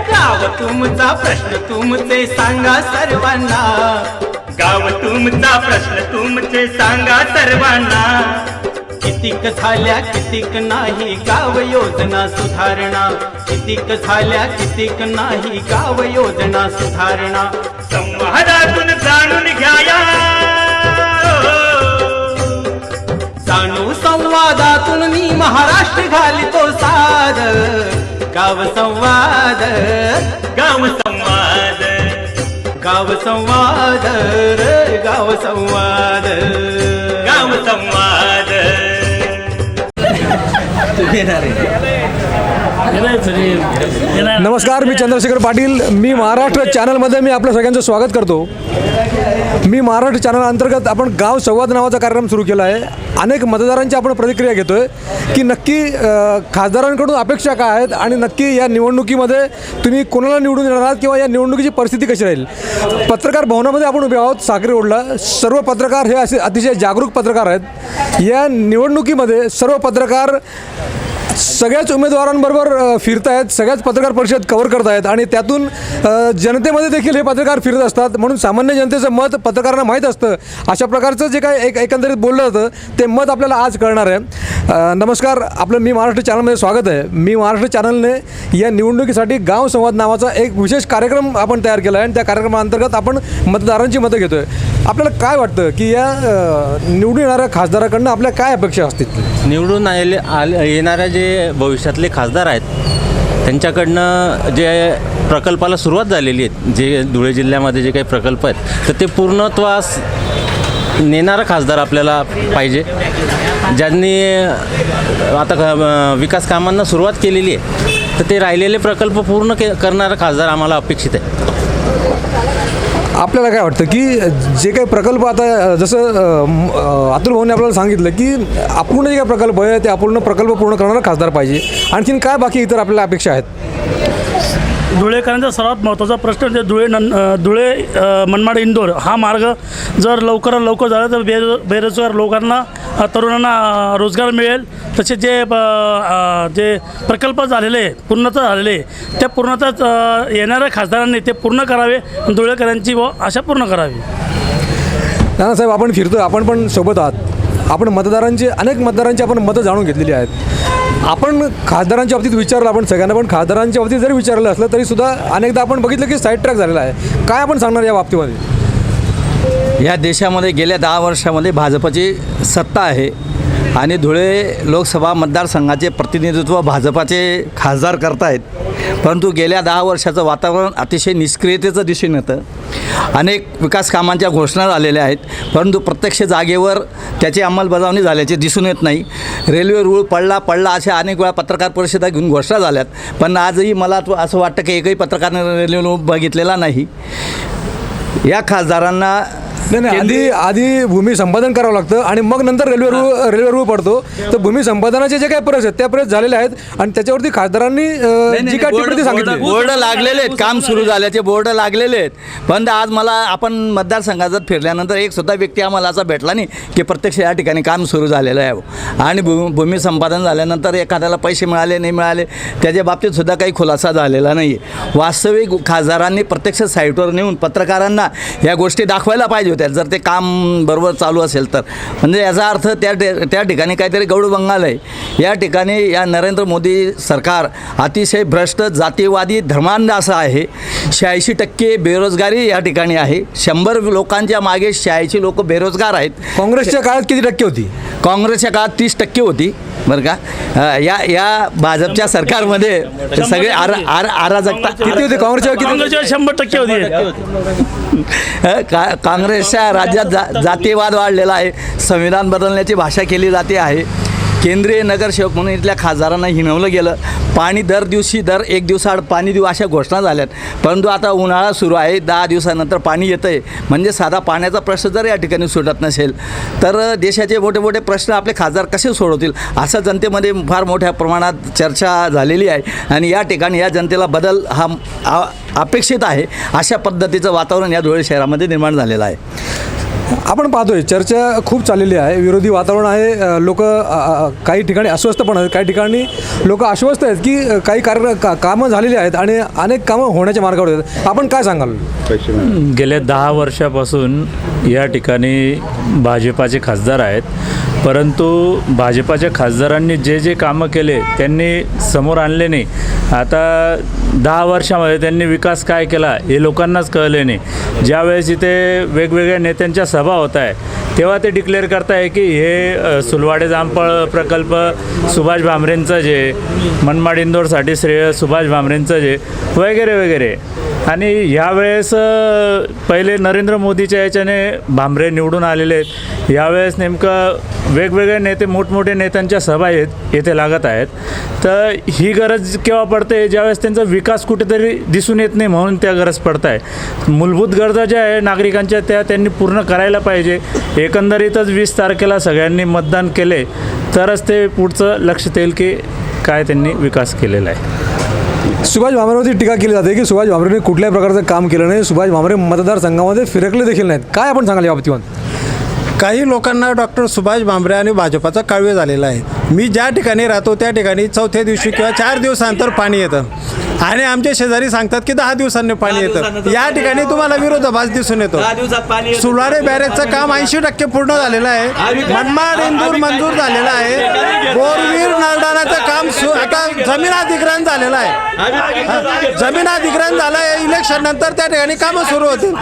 गाव तुमचा प्रश्न तुमचे सांगा सर्वांना. गाव तुमचा प्रश्न तुमचे सांगा सर्वांना. कितीक झाल्या कितीक नाही गाव योजना सुधारणा. कितीक झाल्या कितीक नाही गाव योजना सुधारणा. संवादातून जाणून घ्याया. जाणू संवादातून मी महाराष्ट्र घालितो साद गाव संवाद गाव संवाद. गाव संवाद रे गाव संवाद. गाव संवाद. नमस्कार मी चंद्रशेखर पाटील. मी महाराष्ट्र चॅनलमध्ये मी आपल्या सगळ्यांचं स्वागत करतो. मी महाराष्ट्र चॅनल अंतर्गत आपण गाव संवाद नावाचा कार्यक्रम सुरू केला आहे. अनेक मतदारांची आपण प्रतिक्रिया घेतो आहे की नक्की खासदारांकडून अपेक्षा काय आहेत आणि नक्की या निवडणुकीमध्ये तुम्ही कोणाला निवडून येणार आहात किंवा या निवडणुकीची परिस्थिती कशी राहील? पत्रकार भवनामध्ये आपण उभे आहोत साखरे रोडला. सर्व पत्रकार हे असे अतिशय जागरूक पत्रकार आहेत. या निवडणुकीमध्ये सर्व पत्रकार सगळ्याच उमेदवारांबरोबर अ, फिरतायत सगळ्याच पत्रकार परिषद कव्हर करतायत आणि त्यातून जनतेमध्ये देखील हे पत्रकार फिरत असतात. म्हणून सामान्य जनतेचं मत पत्रकारांना माहीत असतं. अशा प्रकारचं जे काय एक एकंदरीत बोललं जातं ते मत आपल्याला आज कळणार आहे. नमस्कार आपलं मी महाराष्ट्र चॅनलमध्ये स्वागत आहे. मी महाराष्ट्र चॅनलने या निवडणुकीसाठी गाव संवाद नावाचा एक विशेष कार्यक्रम आपण तयार केला आहे आणि त्या कार्यक्रमाअंतर्गत आपण मतदारांची मतं घेतो आहे आपल्याला काय वाटतं की या निवडून येणाऱ्या खासदाराकडनं आपल्या काय अपेक्षा असतील? निवडून आले आले येणाऱ्या जे जे भविष्यातले खासदार आहेत त्यांच्याकडनं जे प्रकल्पाला सुरुवात झालेली आहे जे धुळे जिल्ह्यामध्ये जे काही प्रकल्प आहेत तर ते पूर्णत्वास नेणारा खासदार आपल्याला पाहिजे. ज्यांनी आता विकास कामांना सुरुवात केलेली आहे तर ते राहिलेले प्रकल्प पूर्ण के करणारा खासदार आम्हाला अपेक्षित आहे. आपल्याला काय वाटतं की जे काही प्रकल्प आता जसं अतुल भाऊने आपल्याला सांगितलं की अपूर्ण जे काही प्रकल्प आहे ते अपूर्ण प्रकल्प पूर्ण करणारा खासदार पाहिजे. आणखीन काय बाकी इतर आपल्याला अपेक्षा आहेत? धुळेकरांचा सर्वात महत्त्वाचा प्रश्न म्हणजे धुळे नन धुळे मनमाड इंदोर हा मार्ग जर लवकरात लवकर झाला तर बेरो बेरोजगार लोकांना तरुणांना रोजगार मिळेल. तसे जे ब- जे प्रकल्प झालेले पूर्णतः झालेले त्या पूर्णतः येणाऱ्या खासदारांनी ते पूर्ण करावे आणि धुळेकरांची व आशा पूर्ण करावी. नानासाहेब आपण फिरतो आपण पण सोबत आहात. आपण मतदारांची अनेक मतदारांची आपण मतं जाणून घेतलेली आहेत. आपण खासदारांच्या बाबतीत विचारलं आपण सगळ्यांना पण खासदारांच्या बाबतीत जरी विचारलं असलं तरी सुद्धा अनेकदा आपण बघितलं की साईड ट्रॅक झालेला आहे. काय आपण सांगणार या बाबतीमध्ये? या देशामध्ये गेल्या दहा वर्षामध्ये भाजपची सत्ता आहे. आणि धुळे लोकसभा मतदारसंघाचे प्रतिनिधित्व भाजपाचे खासदार करतायत. परंतु गेल्या दहा वर्षाचं वातावरण अतिशय निष्क्रियतेचं दिसून येतं. अनेक विकास कामांच्या घोषणा झालेल्या आहेत. परंतु प्रत्यक्ष जागेवर त्याची अंमलबजावणी झाल्याचे दिसून येत नाही. रेल्वे रूळ पडला पडला अशा अनेक वेळा पत्रकार परिषदा घेऊन घोषणा झाल्यात. पण आजही मला असं वाटतं की एकही पत्रकारने रेल्वे रूळ बघितलेला नाही. या खासदारांना नाही नाही आधी आधी भूमी संपादन करावं लागतं आणि मग नंतर रेल्वे रूळ रेल्वे रूळ पडतो. तर भूमी संपादनाचे जे काही प्रयत्न आहेत त्या प्रयत्न झालेले आहेत आणि त्याच्यावरती खासदारांनी जी काय टिप्पणी सांगितली. बोर्ड लागलेले आहेत काम सुरू झाल्याचे बोर्ड लागलेले आहेत. पण आज मला आपण मतदारसंघात फिरल्यानंतर एक सुद्धा व्यक्ती आम्हाला असा भेटला नाही की प्रत्यक्ष या ठिकाणी काम सुरू झालेलं आहे. आणि भू भूमी संपादन झाल्यानंतर एखाद्याला पैसे मिळाले नाही मिळाले त्याच्या बाबतीत सुद्धा काही खुलासा झालेला नाही आहे वास्तविक खासदारांनी प्रत्यक्ष साईटवर नेऊन पत्रकारांना या गोष्टी दाखवायला पाहिजे होत्या. जर ते काम बरोबर चालू असेल तर. म्हणजे याचा अर्थ त्या ठि- त्या ठिकाणी काहीतरी गौड बंगाल आहे. या ठिकाणी या नरेंद्र मोदी सरकार अतिशय भ्रष्ट जातीवादी धर्मांध असं आहे. शहाऐंशी टक्के बेरोजगारी या ठिकाणी आहे. शंभर लोकांच्या मागे शहाऐंशी लोक बेरोजगार आहेत. काँग्रेसच्या काळात किती टक्के होती? काँग्रेसच्या काळात तीस टक्के होती बरं का? या या भाजपच्या सरकारमध्ये सगळे आर आर अराजकता किती होती? काँग्रेसच्या किती शंभर टक्के होती. अ, का राज्यात जा जातीवाद वाढलेला आहे. संविधान बदलण्याची भाषा केली जाते आहे. केंद्रीय नगरसेवक म्हणून इथल्या खासदारांना हिणवलं गेलं. पाणी दर दिवशी दर एक दिवसाआड पाणी देऊ अशा घोषणा झाल्यात. परंतु आता उन्हाळा सुरू आहे. दहा दिवसानंतर पाणी येतं आहे म्हणजे साधा पाण्याचा प्रश्न जर या ठिकाणी सुटत नसेल तर देशाचे मोठे मोठे प्रश्न आपले खासदार कसे सोडवतील? असं जनतेमध्ये फार मोठ्या प्रमाणात चर्चा झालेली आहे. आणि या ठिकाणी या जनतेला बदल हा अपेक्षित आहे अशा पद्धतीचं वातावरण या धुळे शहरामध्ये निर्माण झालेलं आहे. आपण पाहतोय चर्चा खूप चाललेली आहे विरोधी वातावरण आहे लोक काही ठिकाणी अस्वस्थ पण आहेत काही ठिकाणी लोक आश्वस्त आहेत की काही कार्य का कामं झालेली आहेत आणि अनेक कामं होण्याच्या मार्गावर आहेत. आपण काय सांगाल? गेल्या दहा वर्षापासून या ठिकाणी भाजपाचे खासदार आहेत. परंतु भाजपाच्या खासदारांनी जे जे कामं केले त्यांनी समोर आणले नाही. आता दहा वर्षामध्ये त्यांनी विकास काय केला हे लोकांनाच कळले नाही. ज्यावेळेस इथे वेगवेगळ्या नेत्यांच्या सभा होत आहे तेव्हा ते डिक्लेअर करताय की हे सुलवाडे जामफळ प्रकल्प सुभाष भामरेंचं जे मनमाड इंदोरसाठी श्रेय सुभाष भामरेंचं जे वगैरे वगैरे. आणि ह्यावेळेस पहिले नरेंद्र मोदीच्या याच्याने भामरे निवडून आलेले आहेत. यावेळेस नेमकं वेगवेगळे नेते मोठमोठे नेत्यांच्या सभा येत येथे लागत आहेत. तर ही गरज केव्हा पडते? ज्यावेळेस त्यांचा विकास कुठेतरी दिसून येत नाही म्हणून त्या गरज पडत आहे मूलभूत गरजा ज्या आहे नागरिकांच्या त्या त्यांनी पूर्ण करायला पाहिजे. एकंदरीतच वीस तारखेला सगळ्यांनी मतदान केले तरच ते पुढचं लक्षात येईल की काय त्यांनी विकास केलेला आहे. सुभाष भामरेवरती टीका केली जाते की सुभाष भामरेने कुठल्याही प्रकारचं काम केलं नाही. सुभाष भामरे मतदारसंघामध्ये फिरकले देखील नाहीत. काय आपण सांगाल या बाबतीमध्ये काही लोकांना डॉक्टर सुभाष भांबरे आणि भाजपाचा काळवे झालेला आहे. मी ज्या ठिकाणी राहतो त्या ठिकाणी चौथ्या दिवशी किंवा चार दिवसानंतर पाणी येतं. आणि आमचे शेजारी सांगतात की दहा दिवसांनी पाणी येतं. या ठिकाणी तुम्हाला विरोधाभास दिसून येतो. सुलारे बॅरेजचं काम ऐंशी टक्के पूर्ण झालेलं आहे. मनमाड इंदूर मंजूर झालेलं आहे. बोरवीर नरडाणाचं काम आता जमीन अधिग्रहण झालेलं आहे. जमीन अधिग्रहण झालं आहे इलेक्शन नंतर त्या ठिकाणी कामं सुरू होतील.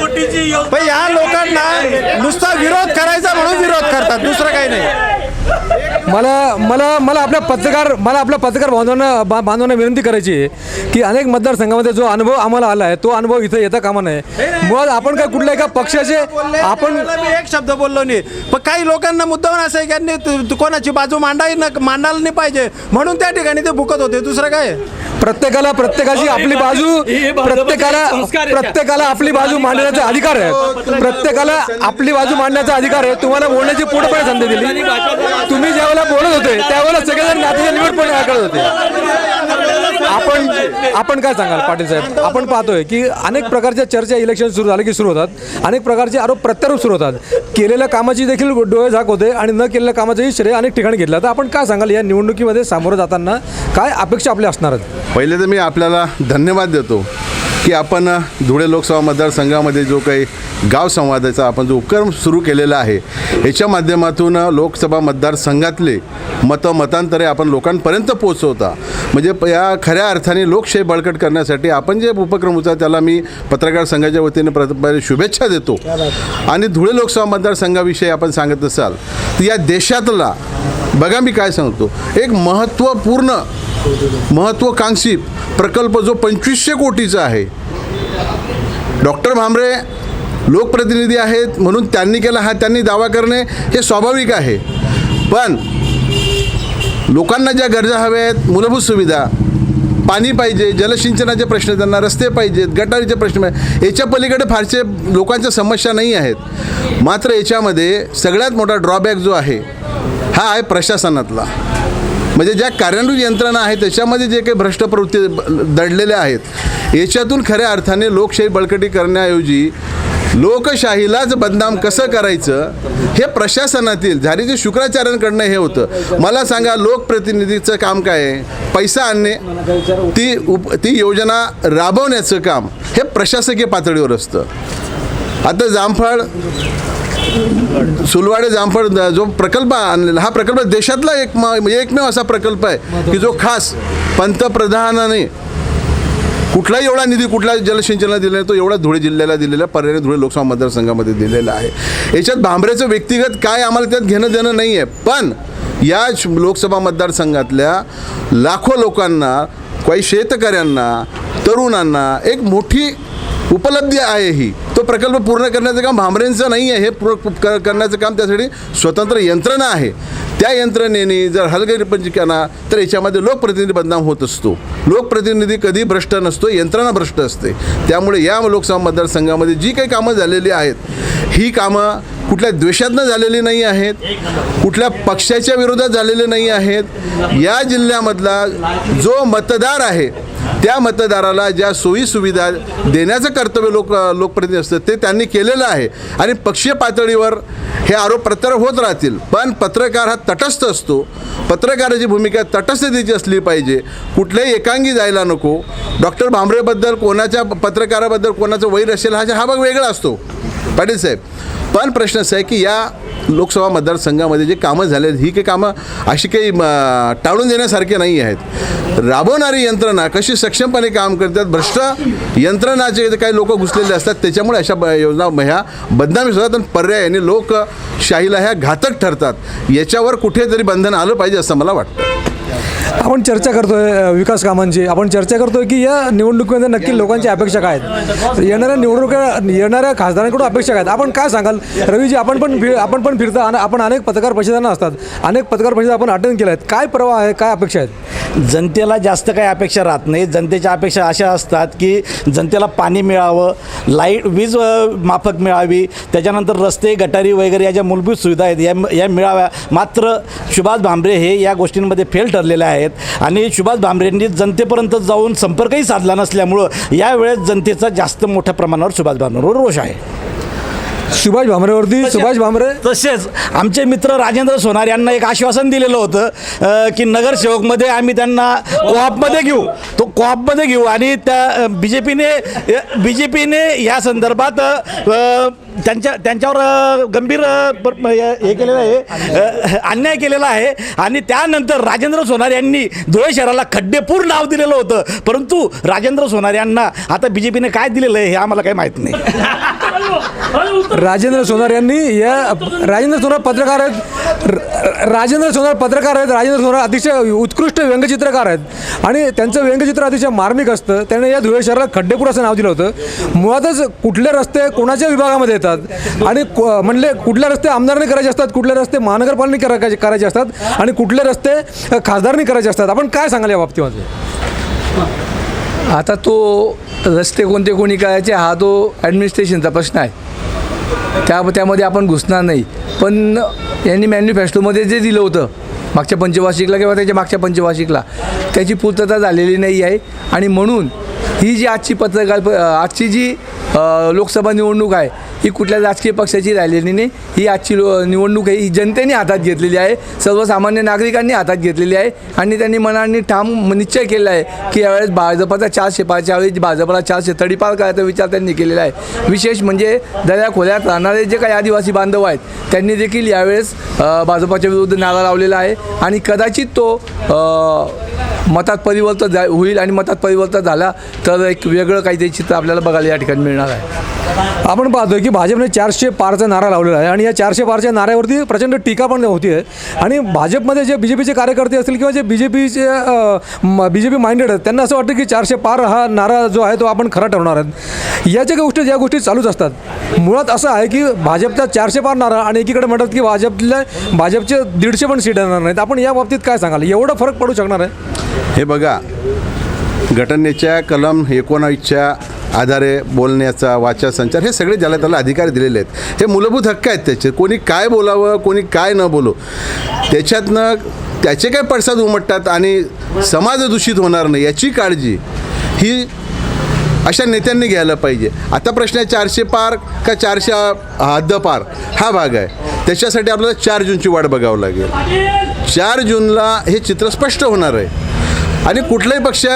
पण या लोकांना नुसता विरोध करायचा म्हणून विरोध करतात. दुसरं काही नाही. मला मला मला आपल्या पत्रकार मला आपल्या पत्रकार बांधवांना बा बांधवांना विनंती करायची आहे की अनेक मतदारसंघामध्ये जो अनुभव आम्हाला आला आहे तो अनुभव इथं येता कामा नये. मुळात आपण काय कुठल्या एका पक्षाचे आपण एक शब्द बोललो नाही. पण काही लोकांना मुद्दाम असं आहे की यांनी कोणाची बाजू मांडाय न मांडायला नाही पाहिजे. म्हणून त्या ठिकाणी ते भुकत होते. दुसरं काय? प्रत्येकाला प्रत्येकाची आपली बाजू प्रत्येकाला प्रत्येकाला आपली बाजू मांडण्याचा अधिकार आहे. प्रत्येकाला आपली बाजू मांडण्याचा अधिकार आहे. तुम्हाला बोलण्याची पूर्णपणे संधी दिली. तुम्ही ज्यावेळेला बोलत होते. त्यावेळेला सगळेजण नातीचे निवडपणे करत होते. आपण आपण काय सांगाल पाटील साहेब? आपण पाहतोय की अनेक प्रकारच्या चर्चा इलेक्शन सुरू झाले की सुरू होतात. अनेक प्रकारचे आरोप प्रत्यारोप सुरू होतात. केलेल्या कामाची देखील डोळे झाक होते आणि न केलेल्या कामाचंही श्रेय अनेक ठिकाणी घेतलं. तर आपण काय सांगाल? या निवडणुकीमध्ये सामोरं जाताना काय अपेक्षा आपल्या असणार आहेत? पहिले तर मी आपल्याला धन्यवाद देतो. की आपण धुळे लोकसभा मतदारसंघामध्ये जो काही गाव संवादाचा आपण जो उपक्रम सुरू केलेला आहे याच्या माध्यमातून लोकसभा मतदारसंघातले मतं मतांतरे आपण लोकांपर्यंत पोचवता म्हणजे प- या खऱ्या अर्थाने लोकशाही बळकट करण्यासाठी आपण जे उपक्रम होता त्याला मी पत्रकार संघाच्या वतीने प्र शुभेच्छा देतो. आणि धुळे लोकसभा मतदारसंघाविषयी आपण सांगत असाल तर या देशातला बघा मी काय सांगतो एक महत्त्वपूर्ण महत्त्वाकांक्षी प्रकल्प जो पंचवीसशे कोटीचा आहे. डॉक्टर भांबरे लोकप्रतिनिधी आहेत म्हणून त्यांनी केला हा त्यांनी दावा करणे हे स्वाभाविक आहे. पण लोकांना ज्या गरजा हव्या आहेत मूलभूत सुविधा पाणी पाहिजे जलसिंचनाचे प्रश्न त्यांना रस्ते पाहिजेत गटारीचे प्रश्न पाहिजे याच्या पलीकडे फारसे लोकांच्या समस्या नाही आहेत. मात्र याच्यामध्ये सगळ्यात मोठा ड्रॉबॅक जो आहे हा आहे प्रशासनातला. म्हणजे ज्या कार्यान्वित यंत्रणा आहेत त्याच्यामध्ये जे काही भ्रष्ट प्रवृत्ती दडलेल्या आहेत याच्यातून खऱ्या अर्थाने लोकशाही बळकटी करण्याऐवजी लोकशाहीलाच बदनाम कसं करायचं हे प्रशासनातील झारीचे शुक्राचार्यांकडनं हे होतं. मला सांगा लोकप्रतिनिधीचं काम काय आहे? पैसा आणणे ती उप ती योजना राबवण्याचं काम हे प्रशासकीय पातळीवर असतं. आता जामफळ सुलवाडे जामफळ जो प्रकल्प आणलेला हा प्रकल्प देशातला एक म- म्हणजे एकमेव असा प्रकल्प आहे की जो खास पंतप्रधानाने कुठलाही एवढा निधी कुठल्या जलसिंचनाला दिला तो एवढा धुळे जिल्ह्याला दिलेला पर्याय धुळे लोकसभा मतदारसंघामध्ये दिलेला आहे. याच्यात भांबरेचं व्यक्तिगत काय आम्हाला त्यात घेणं देणं नाही आहे पण या लोकसभा मतदारसंघातल्या लाखो लोकांना काही शेतकऱ्यांना तरुणांना एक मोठी उपलब्धी आहे ही. तो प्रकल्प पूर्ण करण्याचं काम भांबरेंचं नाही आहे हे पूर्ण करण्याचं काम त्यासाठी स्वतंत्र यंत्रणा आहे. त्या यंत्रणेने जर हलगर्जीपणा केला तर याच्यामध्ये लोकप्रतिनिधी बदनाम होत असतो. लोकप्रतिनिधी कधी भ्रष्ट नसतो यंत्रणा भ्रष्ट असते. त्यामुळे या लोकसभा मतदारसंघामध्ये जी काही कामं झालेली आहेत ही कामं कुठल्या द्वेषातनं झालेली नाही आहेत कुठल्या पक्षाच्या विरोधात झालेले नाही आहेत या जिल्ह्यामधला जो मतदार आहे त्या मतदाराला ज्या सोयीसुविधा देण्याचं कर्तव्य लोक लोकप्रतिनिधी असतं ते त्यांनी केलेलं आहे. आणि पक्षीय पातळीवर हे आरोप प्रत्यारोप होत राहतील. पण पत्रकार हा तटस्थ असतो. पत्रकाराची भूमिका तटस्थतेची असली पाहिजे. कुठल्याही एकांगी जायला नको. डॉक्टर भांबरेबद्दल कोणाच्या पत्रकाराबद्दल कोणाचं वैर असेल हा हा भाग वेगळा असतो. पाटील साहेब पण प्रश्न असा आहे की या लोकसभा मतदारसंघामध्ये जे कामं झाले ही काही कामं अशी काही म, टाळून देण्यासारखे नाही आहेत. राबवणारी यंत्रणा कशी सक्षमपणे काम करतात भ्रष्ट यंत्रणाचे काही लोक घुसलेले असतात त्याच्यामुळे अशा ब- योजना ह्या बदनामी होतात आणि पर्यायाने लोकशाहीला ह्या घातक ठरतात. याच्यावर कुठेतरी बंधन आलं पाहिजे असं मला वाटतं. आपण चर्चा करतोय विकास कामांची. आपण चर्चा करतोय की या निवडणुकीमध्ये नक्की लोकांची अपेक्षा काय आहेत? येणाऱ्या निवडणुका येणाऱ्या खासदारांकडून अपेक्षा काय आहेत? आपण काय सांगाल? रवीजी आपण पण फिर आपण पण फिरता आणि आपण अनेक पत्रकार परिषदांना असतात. अनेक पत्रकार परिषदा आपण अटेंड केल्या आहेत. काय प्रवाह आहे? काय अपेक्षा आहेत? जनतेला जास्त काही अपेक्षा राहत नाही. जनतेच्या अपेक्षा अशा असतात की जनतेला पाणी मिळावं लाइट वीज माफक मिळावी. त्याच्यानंतर रस्ते गटारी वगैरे या ज्या मूलभूत सुविधा आहेत. या या मिळाव्या. मात्र सुभाष भांबरे हे या गोष्टींमध्ये फेल ठरलेल्या आहेत. आणि सुभाष भामरेंनी जनतेपर्यंत जाऊन संपर्कही साधला नसल्यामुळं यावेळेस जनतेचा जास्त मोठ्या प्रमाणावर सुभाष भामरेवर रोष आहे. सुभाष भामरेवरती सुभाष भामरे. तसेच आमचे मित्र राजेंद्र सोनार यांना एक आश्वासन दिलेलं होतं अ, की नगरसेवकमध्ये आम्ही त्यांना कोऑपमध्ये घेऊ. तो कोऑपमध्ये घेऊ आणि त्या बी जे पीने बी जे पीने या संदर्भात अ, त्यांच्या त्यांच्यावर अ, गंभीर अ, प- हे केलेलं आहे अ, अन्याय केलेला आहे आणि त्यानंतर राजेंद्र सोनार यांनी धुळे शहराला खड्डेपूर नाव दिलेलं होतं. परंतु राजेंद्र सोनार यांना आता बी जे पीने काय दिलेलं आहे हे आम्हाला काही माहीत नाही. राजेंद्र सोनार यांनी या राजेंद्र सोनार पत्रकार आहेत. राजेंद्र सोनार पत्रकार आहेत. राजेंद्र सोनार अतिशय उत्कृष्ट व्यंगचित्रकार आहेत. आणि त्यांचं व्यंगचित्र अतिशय मार्मिक असतं. त्याने या धुळे शहराला खड्डेपूर असं नाव दिलं होतं. मुळातच कुठले रस्ते कोणाच्या विभागामध्ये येतात? आणि म्हणले कुठले रस्ते आमदारांनी करायचे असतात? कुठले रस्ते महानगरपालिकेने करा करायचे असतात? आणि कुठले रस्ते खासदारांनी करायचे असतात? आपण काय सांगाल या बाबतीमध्ये? आता तो रस्ते कोणते कोणी करायचे हा तो ॲडमिनिस्ट्रेशनचा प्रश्न आहे. त्या त्यामध्ये आपण घुसणार नाही. पण यांनी मॅन्युफॅस्टोमध्ये जे दिलं होतं मागच्या पंचवार्षिकला किंवा त्याच्या मागच्या पंचवार्षिकला त्याची पूर्तता झालेली नाही आहे. आणि म्हणून ही जी आजची पत्रकार आजची जी लोकसभा निवडणूक आहे ही कुठल्या राजकीय पक्षाची राहिलेली नाही. ही आजची लो निवडणूक आहे. ही जनतेने हातात घेतलेली आहे. सर्वसामान्य नागरिकांनी हातात घेतलेली आहे. आणि त्यांनी मनाने ठाम निश्चय केला आहे की यावेळेस भाजपाचा चारशे पाचच्या वेळी भाजपाला चारशे तडीपार करायचा विचार त्यांनी केलेला आहे. विशेष म्हणजे दऱ्या खोऱ्यात राहणारे जे काही आदिवासी बांधव आहेत त्यांनी देखील यावेळेस भाजपाच्या विरुद्ध नारा लावलेला आहे. आणि कदाचित तो मतात परिवर्तन जा होईल आणि मतात परिवर्तन झाला तर एक वेगळं काहीतरी चित्र आपल्याला बघायला या ठिकाणी मिळणार आहे. आपण पाहतोय की की भाजपने चारशे पारचा नारा लावलेला आहे आणि या चारशे पारच्या नाऱ्यावरती प्रचंड टीका पण होती आहे आणि भाजपमध्ये जे बी जे पीचे कार्यकर्ते असतील किंवा जे बी जे पीचे बी जे पी माइंडेड आहेत त्यांना असं वाटतं की चारशे पार हा नारा जो आहे तो आपण खरा ठरवणार आहेत. या ज्या गोष्टी ज्या गोष्टी चालूच असतात. मुळात असं आहे की भाजपचा चारशे पार नारा आणि एकीकडे म्हणतात की भाजपला भाजपचे दीडशे पण सीट येणार नाहीत. आपण या बाबतीत काय सांगाल? एवढा फरक पडू शकणार आहे? हे बघा घटनेच्या कलम एकोणावीसच्या आधारे बोलण्याचा वाचा संचार हे सगळे ज्याला त्याला अधिकार दिलेले आहेत. हे मूलभूत हक्क आहेत त्याचे. कोणी काय बोलावं कोणी काय न बोलू त्याच्यातनं त्याचे काय पडसाद उमटतात आणि समाज दूषित होणार नाही याची काळजी ही अशा नेत्यांनी घ्यायला पाहिजे. आता प्रश्न आहे चारशे पार का चारशे हद्दपार हा भाग आहे. त्याच्यासाठी आपल्याला चार जूनची वाट बघावं लागेल. चार जूनला हे चित्र स्पष्ट होणार आहे. आणि कुठलाही पक्ष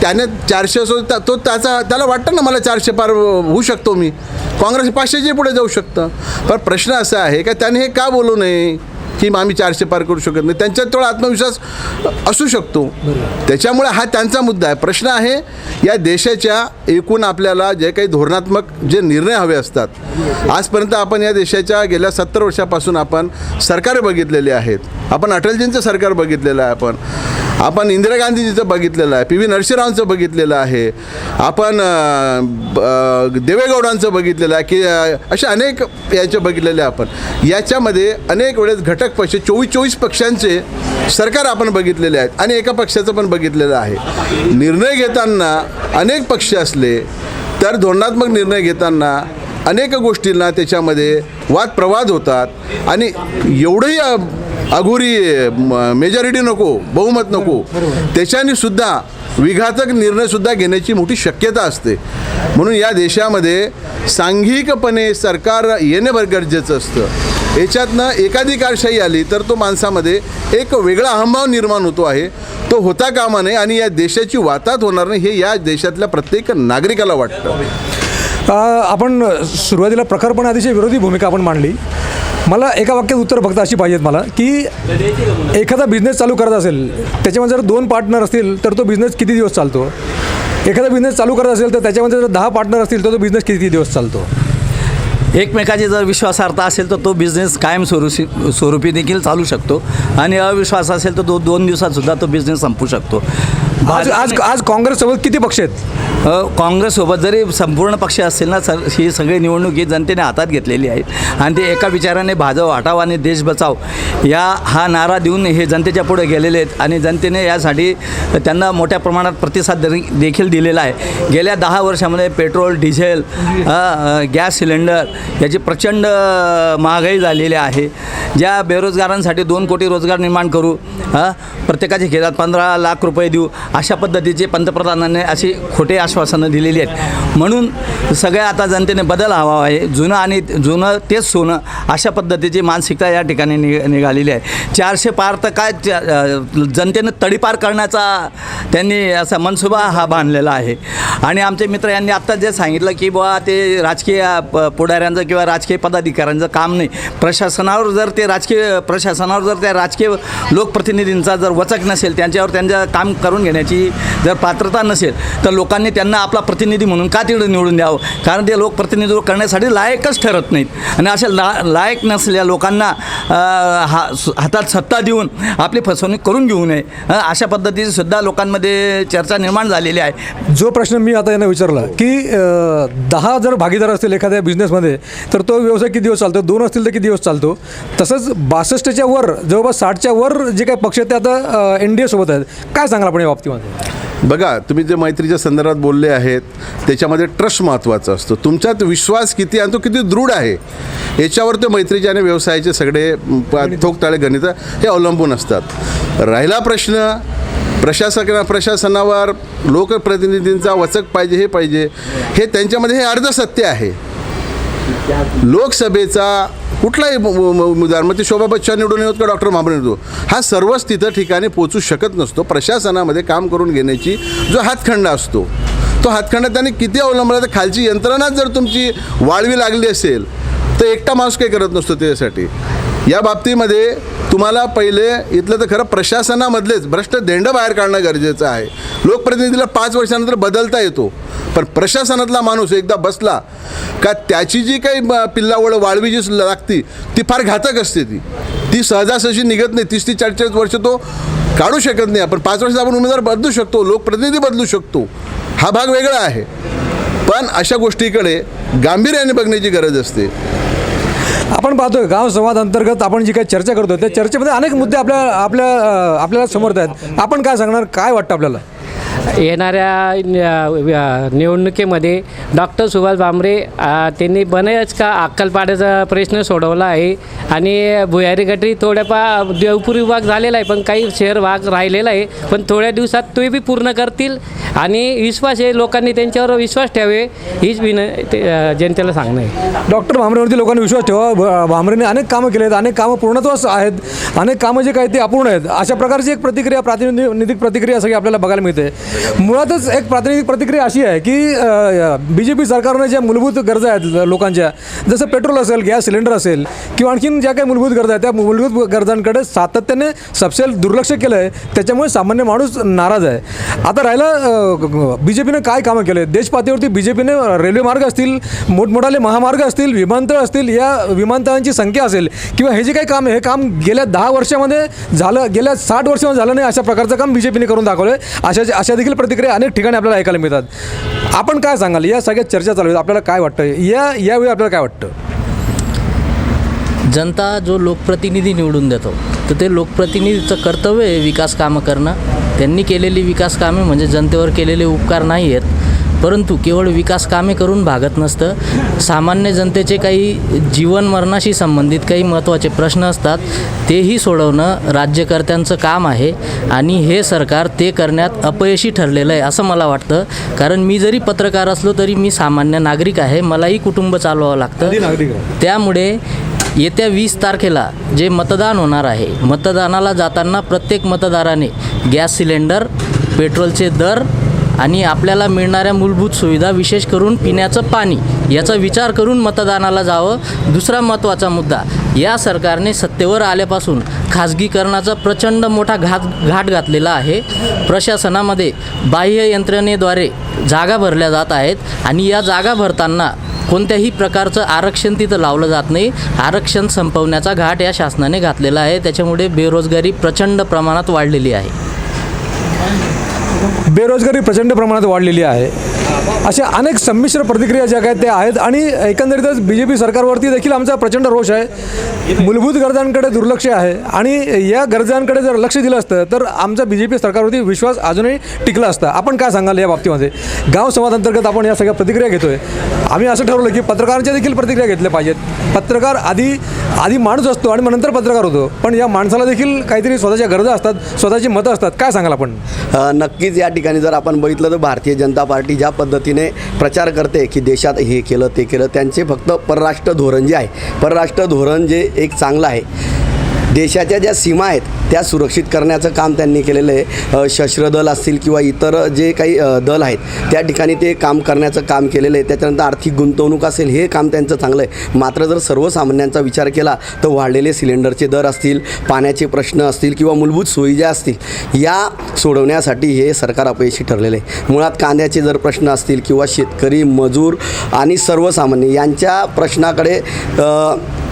त्याने चारशे असो त्या- तो त्याचा त्याला वाटतं ना मला चारशे पार होऊ शकतो मी. काँग्रेस पाचशेच्या पुढे जाऊ शकतं. पण प्रश्न असा आहे का त्याने हे का बोलू नये? की आम्ही चारशे पार करू शकत नाही. त्यांच्यात थोडा आत्मविश्वास असू शकतो. त्याच्यामुळे हा त्यांचा मुद्दा आहे. प्रश्न आहे या देशाच्या एकूण आपल्याला जे काही धोरणात्मक जे निर्णय हवे असतात आजपर्यंत आपण या देशाच्या गेल्या सत्तर वर्षापासून आपण सरकार बघितलेले आहेत. आपण अटलजींचं सरकार बघितलेलं आहे आपण. आपण इंदिरा गांधीजीचं बघितलेलं आहे पी व्ही नरसिंहरावांचं बघितलेलं आहे आपण ब- देवेगौडांचं बघितलेलं आहे की असे अनेक याचे बघितलेले आहे आपण. याच्यामध्ये अनेक वेळेस घटक पक्ष चोवीस चोवीस पक्षांचे सरकार आपण बघितलेले आहेत आणि एका पक्षाचं पण बघितलेलं आहे. निर्णय घेताना अनेक पक्ष असले तर धोरणात्मक निर्णय घेताना अनेक गोष्टींना त्याच्यामध्ये वाद प्रवाद होतात आणि एवढंही अघोरी मेजॉरिटी नको बहुमत नको. त्याच्याने सुद्धा विघातक निर्णय सुद्धा घेण्याची मोठी शक्यता असते. म्हणून या देशामध्ये सांघिकपणे सरकार येणे भर गरजेचं असतं. याच्यातनं एकाधिकारशाही आली तर तो माणसामध्ये एक वेगळा अहंभाव निर्माण होतो आहे. तो होता कामा नये आणि या देशाची वातात होणार नाही हे या देशातल्या प्रत्येक नागरिकाला वाटतं. आपण सुरुवातीला प्रखरपणे अतिशय विरोधी भूमिका आपण मांडली. मला एका वाक्यात उत्तर फक्त अशी पाहिजेत मला की एखादा बिझनेस चालू करत असेल त्याच्यामध्ये जर दोन पार्टनर असतील तर तो बिझनेस किती दिवस चालतो? एखादा बिझनेस चालू करत असेल तर त्याच्यामध्ये जर दहा पार्टनर असतील तर तो बिझनेस किती दिवस चालतो? एकमेकाची जर विश्वासार्हता असेल तर तो बिझनेस कायम स्वरूपी स्वरूपी देखील चालू शकतो. आणि अविश्वास असेल तर तो दोन दिवसात सुद्धा तो बिझनेस संपू शकतो. आज आज आज काँग्रेससोबत किती पक्ष आहेत? काँग्रेससोबत जरी संपूर्ण पक्ष असतील ना सर ही सगळी निवडणूक ही जनतेने हातात घेतलेली आहे. आणि ते एका विचाराने भाजव हटाव आणि देश बचाव या हा नारा देऊन हे जनतेच्या पुढे गेलेले आहेत. आणि जनतेने यासाठी त्यांना मोठ्या प्रमाणात प्रतिसाद देखील दिलेला आहे. गेल्या दहा वर्षामध्ये पेट्रोल डिझेल गॅस सिलेंडर याची प्रचंड महागाई झालेली आहे. ज्या बेरोजगारांसाठी दोन कोटी रोजगार निर्माण करू प्रत्येकाच्या खेळात पंधरा लाख रुपये देऊ अशा पद्धतीचे पंतप्रधानांनी अशी खोटे आश्वासनं दिलेली आहेत. म्हणून सगळ्या आता जनतेने बदल हवा आहे. जुनं आणि जुनं तेच सोनं अशा पद्धतीची मानसिकता या ठिकाणी नि निघालेली आहे. चारशे पार तर काय जनतेनं तडीपार करण्याचा त्यांनी असा मनसुबा हा बांधलेला आहे. आणि आमचे मित्र यांनी आत्ता जे सांगितलं की बुवा ते राजकीय प- पुढाऱ्यांचं किंवा राजकीय पदाधिकाऱ्यांचं काम नाही. प्रशासनावर जर ते राजकीय प्रशासनावर जर त्या राजकीय लोकप्रतिनिधींचा जर वचक नसेल त्यांच्यावर त्यांचं काम करून घेण्याची जर पात्रता नसेल तर लोकांनी त्यांना आपला प्रतिनिधी म्हणून का तिकडे निवडून द्यावं? कारण ते लोकप्रतिनिधित्व करण्यासाठी लायकच ठरत नाहीत. आणि अशा ला लायक नसलेल्या लोकांना हा हातात सत्ता देऊन आपली फसवणूक करून घेऊ नये. अशा पद्धतीची सुद्धा लोकांमध्ये चर्चा निर्माण झालेली आहे. जो प्रश्न मी आता यांना विचारला की दहा जर भागीदार असतील एखाद्या बिझनेसमध्ये तर तो व्यवसाय किती दिवस चालतो? दोन असतील तर किती दिवस चालतो? तसंच बासष्टच्या वर जवळपास साठच्या वर जे काही पक्ष आहेत ते आता एन डी एसोबत आहेत. काय सांगाल आपण या बाबतीमध्ये? बघा तुम्ही जे मैत्रीच्या संदर्भात बोलले आहेत त्याच्यामध्ये ट्रस्ट महत्त्वाचा असतो. तुमच्यात विश्वास किती आणि तो किती दृढ आहे याच्यावर ते मैत्रीचे आणि व्यवसायाचे सगळे ठोकताळे गणित हे अवलंबून असतात. राहिला प्रश्न प्रशासक प्रशासनावर लोकप्रतिनिधींचा वचक पाहिजे हे पाहिजे हे त्यांच्यामध्ये हे अर्धसत्य आहे. लोकसभेचा कुठलाही उमेदवार मग ते शोभा बच्चन निवडून येतो का डॉक्टर मांबरे निवडतो हा सर्वच तिथं ठिकाणी पोचू शकत नसतो. प्रशासनामध्ये काम करून घेण्याची जो हातखंडा असतो तो हातखंडा त्यांनी किती अवलंबला तर खालची यंत्रणाच जर तुमची वाळवी लागली असेल तर एकटा माणूस काही करत नसतो त्याच्यासाठी या बाबतीमध्ये तुम्हाला पहिले इथलं तर खरं प्रशासनामधलेच भ्रष्ट देंड बाहेर काढणं गरजेचं आहे. लोकप्रतिनिधीला पाच वर्षानंतर बदलता येतो. पण प्रशासनातला माणूस एकदा बसला का त्याची जी काही ब- पिल्लावळ वाळवी जी लागती ती फार घातक असते ती. ती सहजासहजी निघत नाही. तीस ती चाळीस वर्ष तो काढू शकत नाही. आपण पाच वर्षात आपण उमेदवार बदलू शकतो लोकप्रतिनिधी बदलू शकतो. हा भाग वेगळा आहे. पण अशा गोष्टीकडे गांभीर्याने बघण्याची गरज असते. आपण पाहतोय गाव संवाद अंतर्गत आपण जी काही चर्चा करतो त्या चर्चेमध्ये अनेक मुद्दे आपल्या आपल्या आपल्याला समोर आहेत. आपण काय सांगणार काय वाटतं आपल्याला? येणाऱ्या निवडणुकीमध्ये डॉक्टर सुभाष भामरे त्यांनी बनेच का अक्कलपाड्याचा प्रश्न सोडवला आहे. आणि भुयारी गटरी थोड्याफार देवपूर विभाग झालेला आहे पण काही शहर भाग राहिलेला आहे. पण थोड्या दिवसात ते बी पूर्ण करतील. आणि विश्वास आहे लोकांनी त्यांच्यावर विश्वास ठेवे हीच विन ते, जनतेला सांगणं आहे. डॉक्टर भामरेवरती लोकांनी विश्वास ठेवा. भांबरेने भामरेने अनेक कामं केली आहेत. अनेक कामं पूर्णत्वास आहेत. अनेक कामं जे काही ते अपूर्ण आहेत. अशा प्रकारची एक प्रतिक्रिया प्रातिनिधिक प्रतिक्रिया सगळी आपल्याला बघायला मिळते. मुळातच एक प्राथमिक प्रतिक्रिया अशी आहे की बी जे पी सरकारनं ज्या मूलभूत गरजा आहेत लोकांच्या जसं पेट्रोल असेल गॅस सिलेंडर असेल किंवा आणखीन ज्या काही मूलभूत गरजा आहेत त्या मूलभूत गरजांकडे सातत्याने सपशेल दुर्लक्ष केलं आहे त्याच्यामुळे सामान्य माणूस नाराज आहे. आता राहिलं बी जे पीनं काय कामं केले? देशपातळीवरती बी जे पीने रेल्वे मार्ग असतील मोठमोठाले महामार्ग असतील विमानतळ असतील या विमानतळांची संख्या असेल किंवा हे जे काही काम आहे हे काम गेल्या दहा वर्षामध्ये झालं गेल्या साठ वर्षामध्ये झालं नाही अशा प्रकारचं काम बी जे पीने करून दाखवलं आहे अशा अशा देखील प्रतिक्रिया अनेक ठिकाणी आपल्याला ऐकायला मिळतात. आपण काय सांगाल? या सगळ्या चर्चा चालू आहेत. आपल्याला काय वाटतं? या यावेळी आपल्याला काय वाटतं? जनता जो लोकप्रतिनिधी निवडून देतो तर ते लोकप्रतिनिधीचं कर्तव्य आहे विकास कामं करणं. त्यांनी केलेली विकास कामे म्हणजे जनतेवर केलेले उपकार नाही आहेत. परंतु केवळ विकास कामे करून भागत नसतं. सामान्य जनतेचे काही जीवन मरणाशी संबंधित काही महत्त्वाचे प्रश्न असतात. तेही सोडवणं राज्यकर्त्यांचं काम आहे आणि हे सरकार ते करण्यात अपयशी ठरलेलं आहे असं मला वाटतं. कारण मी जरी पत्रकार असलो तरी मी सामान्य नागरिक आहे. मलाही कुटुंब चालवावं लागतं. त्यामुळे येत्या वीस तारखेला जे मतदान होणार आहे मतदानाला जाताना प्रत्येक मतदाराने गॅस सिलेंडर पेट्रोलचे दर आणि आपल्याला मिळणाऱ्या मूलभूत सुविधा विशेष करून पिण्याचं पाणी याचा विचार करून मतदानाला जावं. दुसरा महत्त्वाचा मुद्दा या सरकारने सत्तेवर आल्यापासून खाजगीकरणाचा प्रचंड मोठा घात घाट घातलेला आहे. प्रशासनामध्ये बाह्य यंत्रणेद्वारे जागा भरल्या जात आहेत आणि या जागा भरताना कोणत्याही प्रकारचं आरक्षण तिथं लावलं जात नाही. आरक्षण संपवण्याचा घाट या शासनाने घातलेला आहे. त्याच्यामुळे बेरोजगारी प्रचंड प्रमाणात वाढलेली आहे. बेरोजगारी प्रचंड प्रमाणात वाढलेली आहे. अशा अनेक संमिश्र प्रतिक्रिया ज्या काही त्या आहेत आणि एकंदरीतच बी जे पी सरकारवरती देखील आमचा प्रचंड रोष आहे. मूलभूत गरजांकडे दुर्लक्ष आहे आणि या गरजांकडे जर लक्ष दिलं असतं तर आमचा बी जे पी सरकारवरती विश्वास अजूनही टिकला असता. आपण काय सांगाल या बाबतीमध्ये? गाव समाज अंतर्गत आपण या सगळ्या प्रतिक्रिया घेतोय. आम्ही असं ठरवलं की पत्रकारांच्या देखील प्रतिक्रिया घेतल्या पाहिजेत. पत्रकार आधी आधी माणूस असतो आणि मग नंतर पत्रकार होतो. पण या माणसाला देखील काहीतरी स्वतःच्या गरजा असतात स्वतःची मतं असतात. काय सांगाल आपण? नक्कीच या ठिकाणी जर आपण बघितलं तर भारतीय जनता पार्टी ज्या पद्धतीने प्रचार करते की देशात हे केलं ते केलं. त्यांचे फक्त परराष्ट्र धोरण जे आहे परराष्ट्र धोरण जे एक चांगलं आहे देशाच्या ज्या सीमा आहेत त्या सुरक्षित करण्याचं काम त्यांनी केलेलं आहे. अ, सशस्त्र दल असतील किंवा इतर जे काही दल आहेत त्या ठिकाणी ते काम करण्याचं काम केलेलं आहे. त्याच्यानंतर आर्थिक गुंतवणूक असेल हे काम त्यांचं चांगलं आहे. मात्र जर सर्वसामान्यांचा विचार केला तर वाढलेले सिलेंडरचे दर असतील पाण्याचे प्रश्न असतील किंवा मूलभूत सोयी ज्या असतील या सोडवण्यासाठी हे सरकार अपयशी ठरलेलं आहे. मुळात कांद्याचे जर प्रश्न असतील किंवा शेतकरी मजूर आणि सर्वसामान्य यांच्या प्रश्नाकडे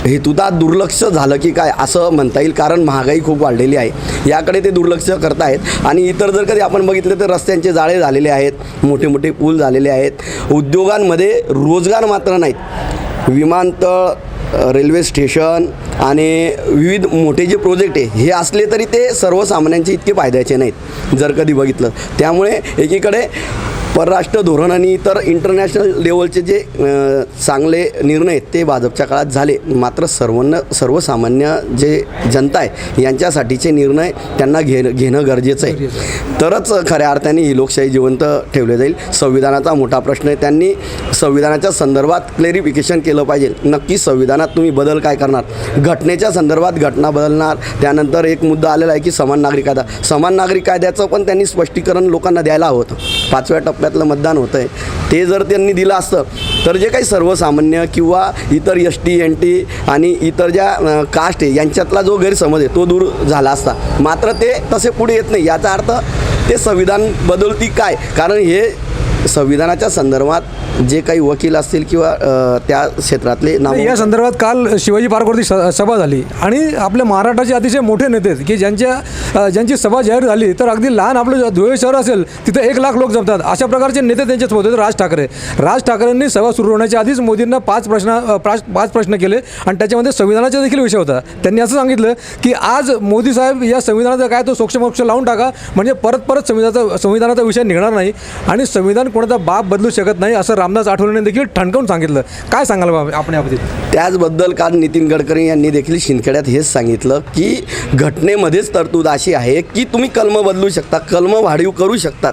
हेतुता दुर्लक्ष झालं की काय असं म्हण म्हणता येईल कारण महागाई खूप वाढलेली आहे. याकडे ते दुर्लक्ष करत आहेत आणि इतर जर कधी आपण बघितलं तर रस्त्यांचे जाळे झालेले आहेत मोठे मोठे पूल झालेले आहेत. उद्योगांमध्ये रोजगार मात्र नाहीत. विमानतळ रेल्वे स्टेशन आणि विविध मोठे जे प्रोजेक्ट आहे हे असले तरी ते सर्वसामान्यांचे इतके फायद्याचे नाहीत जर कधी बघितलं. त्यामुळे एकीकडे परराष्ट्र धोरण आणि इतर इंटरनॅशनल लेवलचे जे चांगले निर्णय ते भाजपच्या काळात झाले. मात्र सर्वांना सर्वसामान्य जे जनता आहे यांच्यासाठीचे निर्णय त्यांना घे घेणं गरजेचं आहे. तरच खऱ्या अर्थाने ही लोकशाही जिवंत ठेवले जाईल. संविधानाचा मोठा प्रश्न आहे. त्यांनी संविधानाच्या संदर्भात क्लेरिफिकेशन केलं पाहिजे. नक्की संविधानात तुम्ही बदल काय करणार? घटनेच्या संदर्भात घटना बदलणार. त्यानंतर एक मुद्दा आलेला आहे की समान नागरिक कायदा समान नागरिक कायद्याचं पण त्यांनी स्पष्टीकरण लोकांना द्यायला हवं होतं. पाचव्या टप्प्यातलं मतदान होतं आहे ते जर त्यांनी दिलं असतं तर जे काही सर्वसामान्य किंवा इतर एस टी एन टी आणि इतर ज्या कास्ट आहे यांच्यातला जो गैरसमज आहे तो दूर झाला असता. मात्र ते तसे पुढे येत नाही. याचा अर्थ ते संविधान बदलती काय? कारण हे संविधानाच्या संदर्भात जे काही वकील असतील किंवा त्या क्षेत्रातले नाम या संदर्भात काल शिवाजी पार्कवरती स- सभा झाली. आणि आपल्या महाराष्ट्राचे अतिशय मोठे नेते की ज्यांच्या ज्यांची सभा जाहीर झाली तर अगदी लहान आपलं धुळे शहर असेल तिथे एक लाख लोक जमतात. अशा प्रकारचे नेते त्यांच्याच होते राज ठाकरे. राज ठाकरेंनी सभा सुरू होण्याच्या आधीच मोदींना पाच प्रश्न पाच पाच प्रश्न केले आणि त्याच्यामध्ये संविधानाचा देखील विषय होता. त्यांनी असं सांगितलं की आज मोदी साहेब या संविधानाचा काय तो सोक्षमोक्ष लावून टाका म्हणजे परत परत संविधानाचा संविधानाचा विषय निघणार नाही. आणि संविधान कोणाचा बाप बदलू शकत नाही असं रामदास आठवलेने देखील ठणकावून सांगितलं. काय सांगाल बाबा आपण याबाबतीत? त्याचबद्दल काल नितीन गडकरी यांनी देखील शिंदखेड्यात हेच सांगितलं की घटनेमध्येच तरतूद अशी आहे की तुम्ही कलम बदलू शकता कलम वाढीव करू शकतात.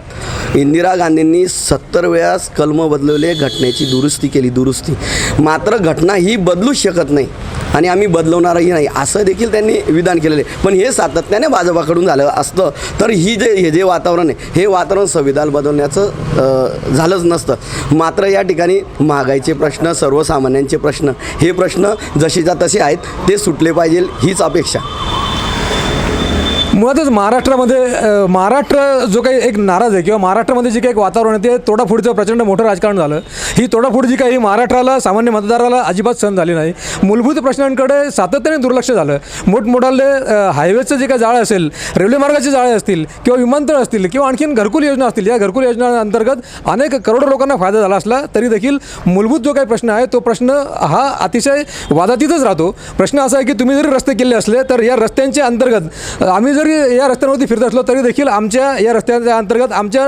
इंदिरा गांधींनी सत्तर वेळास कलम बदलवले घटनेची दुरुस्ती केली दुरुस्ती. मात्र घटना ही बदलू शकत नाही आणि आम्ही बदलवणारही नाही असं देखील त्यांनी विधान केलेलं आहे. पण हे सातत्याने भाजपाकडून झालं असतं. तर ही जे हे जे वातावरण आहे हे वातावरण संविधान बदलण्याचं झालंच नसतं. मात्र या ठिकाणी महागाईचे प्रश्न सर्वसामान्यांचे प्रश्न हे प्रश्न जसेच्या तसे आहेत ते सुटले पाहिजे हीच अपेक्षा. मुळातच महाराष्ट्रामध्ये महाराष्ट्र जो काही एक नाराज आहे किंवा महाराष्ट्रामध्ये जे काही एक वातावरण आहे ते तोडाफोडीचं प्रचंड मोठं राजकारण झालं. ही तोडाफोड जी काही महाराष्ट्राला सामान्य मतदाराला अजिबात सहन झाली नाही. मूलभूत प्रश्नांकडे सातत्याने दुर्लक्ष झालं. मोठमोठाले हायवेचं जे काही जाळं असेल रेल्वे मार्गाचे जाळे असतील किंवा विमानतळ असतील किंवा आणखीन घरकुल योजना असतील या घरकुल योजनांतर्गत अनेक करोडो लोकांना फायदा झाला असला तरी देखील मूलभूत जो काही प्रश्न आहे तो प्रश्न हा अतिशय वादातीतच राहतो. प्रश्न असा आहे की तुम्ही जरी रस्ते केले असले तर या रस्त्यांच्या अंतर्गत आम्ही जर जरी या रस्त्यांवरती फिरत असलो तरी देखील आमच्या या रस्त्याच्या अंतर्गत आमच्या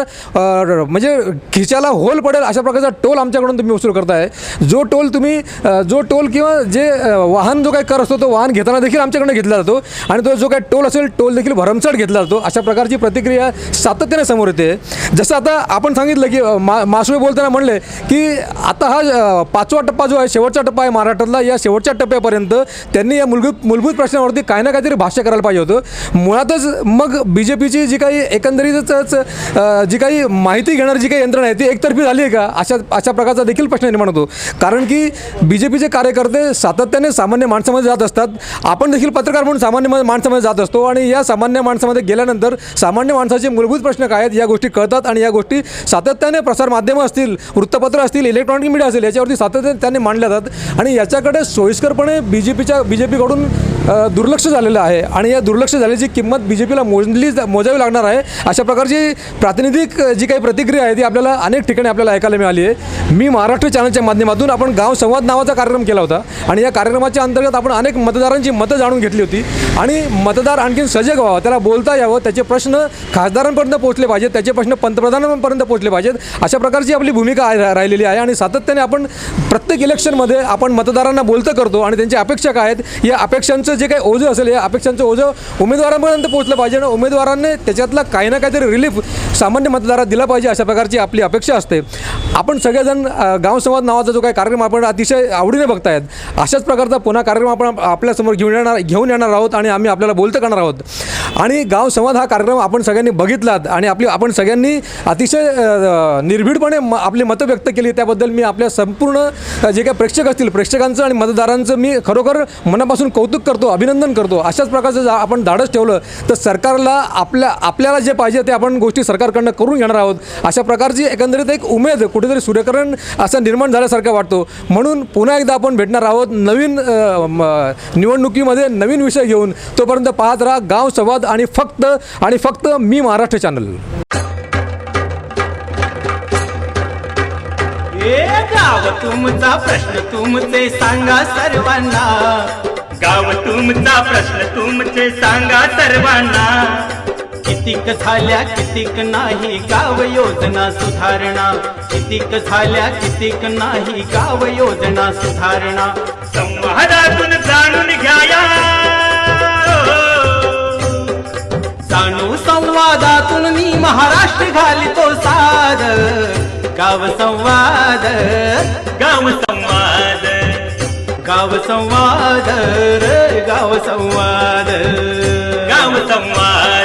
म्हणजे खिशाला होल पडेल अशा प्रकारचा टोल आमच्याकडून तुम्ही वसूल करताय. जो टोल तुम्ही जो टोल किंवा जे वाहन जो काही कर असतो तो वाहन घेताना देखील आमच्याकडनं घेतला जातो आणि तो जो काही टोल असेल टोल देखील भरमसाठ घेतला जातो अशा प्रकारची प्रतिक्रिया सातत्याने समोर येते. जसं आता आपण सांगितलं की मा मासुळे बोलताना म्हणले की आता हा पाचवा टप्पा जो आहे शेवटचा टप्पा आहे महाराष्ट्रातला या शेवटच्या टप्प्यापर्यंत त्यांनी या मूलभूत मूलभूत प्रश्नावरती काही ना काहीतरी भाष्य करायला पाहिजे होतं. मुळात मुळातच मग बी जे पीची जी काही एकंदरीतच जी काही माहिती घेणारी जी काही यंत्रणा आहे ती एकतर्फी झाली आहे का? अशा अशा प्रकारचा देखील प्रश्न निर्माण होतो. कारण की बी जे पीचे कार्यकर्ते सातत्याने सामान्य माणसामध्ये जात असतात. आपण देखील पत्रकार म्हणून सामान्य माणसामध्ये जात असतो आणि या सामान्य माणसामध्ये गेल्यानंतर सामान्य माणसाचे मूलभूत प्रश्न काय आहेत या गोष्टी कळतात आणि या गोष्टी सातत्याने प्रसारमाध्यमं असतील वृत्तपत्र असतील इलेक्ट्रॉनिक मीडिया असेल याच्यावरती सातत्याने त्यांनी मांडल्या जातात. आणि याच्याकडे सोयीस्करपणे बी जे पीच्या बी जे पीकडून दुर्लक्ष झालेलं आहे. आणि या दुर्लक्ष झाल्याची किंमत बी जे पीला मोजली मोजावी लागणार आहे. अशा प्रकारची प्रातिनिधिक जी काही प्रतिक्रिया आहे ती आपल्याला अनेक ठिकाणी आपल्याला ऐकायला मिळाली आहे. मी महाराष्ट्र चॅनलच्या माध्यमातून आपण गाव संवाद नावाचा कार्यक्रम केला होता आणि या कार्यक्रमाच्या अंतर्गत आपण अनेक मतदारांची मतं जाणून घेतली होती आणि मतदार आणखीन सजग व्हावं त्याला बोलता यावं त्याचे प्रश्न खासदारांपर्यंत पोहोचले पाहिजेत त्याचे प्रश्न पंतप्रधानांपर्यंत पोहोचले पाहिजेत अशा प्रकारची आपली भूमिका राहिलेली आहे आणि सातत्याने आपण प्रत्येक इलेक्शनमध्ये आपण मतदारांना बोलतं करतो आणि त्यांची अपेक्षा काय आहेत या अपेक्षांचं जे काही ओझं असेल या अपेक्षांचं ओझं उमेदवारांपर्यंत पोहोचलं पाहिजे आणि उमेदवारांनी त्याच्यातला काही ना काहीतरी रिलीफ सामान्य मतदारात दिला पाहिजे अशा प्रकारची आपली अपेक्षा असते. आपण सगळेजण गावसंवाद गाव नावाचा जो काही कार्यक्रम आपण अतिशय आवडीने बघतायत अशाच प्रकारचा पुन्हा कार्यक्रम आपण आपल्यासमोर घेऊन येणार घेऊन येणार आहोत आणि आम्ही आपल्याला बोलतं करणार आहोत. आणि गाव संवाद हा कार्यक्रम आपण सगळ्यांनी बघितलात आणि आपली आपण सगळ्यांनी अतिशय निर्भीडपणे म आपली मतं व्यक्त केली त्याबद्दल मी आपल्या संपूर्ण जे काही प्रेक्षक असतील प्रेक्षकांचं आणि मतदारांचं मी खरोखर मनापासून कौतुक करतो अभिनंदन करतो. अशाच प्रकारचं आपण धाडस ठेवलं तर सरकारला आपल्या आपल्याला जे पाहिजे ते आपण गोष्टी सरकारकडनं करून घेणार आहोत. अशा प्रकारची एकंदरीत एक उमेद कुठेतरी सूर्यकरण असं निर्माण झाल्यासारखं वाटतो. म्हणून पुन्हा एकदा आपण भेटणार आहोत नवीन निवडणुकीमध्ये नवीन विषय घेऊन. तोपर्यंत पाहत राहा गाव संवाद आणि फक्त आणि फक्त मी महाराष्ट्र चॅनल. तुमचा प्रश्न तुमचे सांगा सर्वांना. गाव तुमचा प्रश्न तुमचे सांगा सर्वांना. कितीक झाल्या कितीक नाही गाव योजना सुधारणा. कितीक झाल्या कितीक नाही गाव योजना सुधारणा. संवादातून जाणून घ्याया. जाणू संवादातून मी महाराष्ट्र घालितो साद गाव संवाद गाव संवाद. गाव संवाद रे गाव संवाद. गाव संवाद.